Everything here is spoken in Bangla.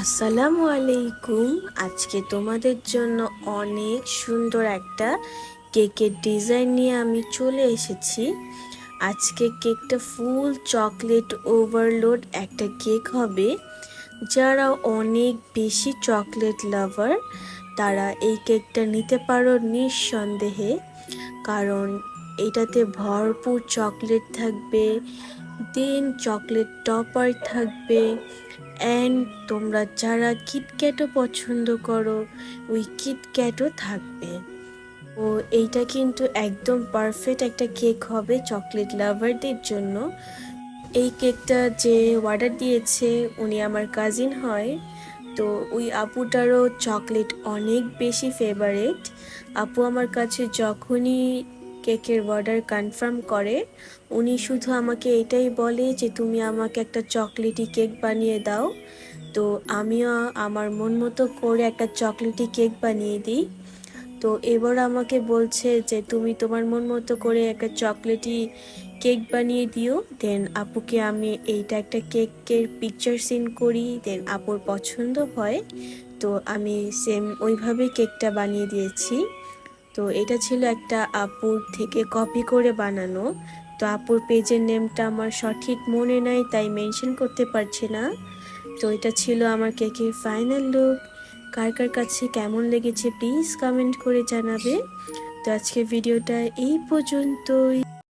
আসসালামু আলাইকুম। আজকে তোমাদের জন্য অনেক সুন্দর একটা কেকের ডিজাইন নিয়ে আমি চলে এসেছি। আজকে কেকটা ফুল চকলেট ওভারলোড একটা কেক হবে। যারা অনেক বেশি চকলেট লাভার, তারা এই কেকটা নিতে পারো নিঃসন্দেহে। কারণ এটাতে ভরপুর চকলেট থাকবে দেন চকলেট টপার থাকবে অ্যান্ড তোমরা যারা কিটক্যাটও পছন্দ করো, ওই কিটক্যাটও থাকবে। ও, এইটা কিন্তু একদম পারফেক্ট একটা কেক হবে চকলেট লাভারদের জন্য। এই কেকটা যে অর্ডার দিয়েছে, উনি আমার কাজিন হয়। তো ওই আপুটারও চকলেট অনেক বেশি ফেভারেট আপু আমার কাছে যখনই কেকের অর্ডার কনফার্ম করে, উনি শুধু আমাকে এটাই বলে যে, তুমি আমাকে একটা চকলেটি কেক বানিয়ে দাও। তো আমিও আমার মন মতো করে একটা চকলেটি কেক বানিয়ে দিই। তো এবার আমাকে বলছে যে, তুমি তোমার মন মতো করে একটা চকলেটি কেক বানিয়ে দিও। দেন আপুকে আমি এইটা একটা কেকের পিকচার সিন করি। দেন আপুর পছন্দ হয়। তো আমি সেম ওইভাবে কেকটা বানিয়ে দিয়েছি। তো এটা ছিল একটা আপুর থেকে কপি করে বানানো। তো আপুর পেজের নেমটা আমার সঠিক মনে নাই, তাই মেনশন করতে পারছি না। তো এটা ছিল আমার কেকের ফাইনাল লুক কার কার কাছে কেমন লেগেছে প্লিজ কমেন্ট করে জানাবে। তো আজকে ভিডিওটা এই পর্যন্তই।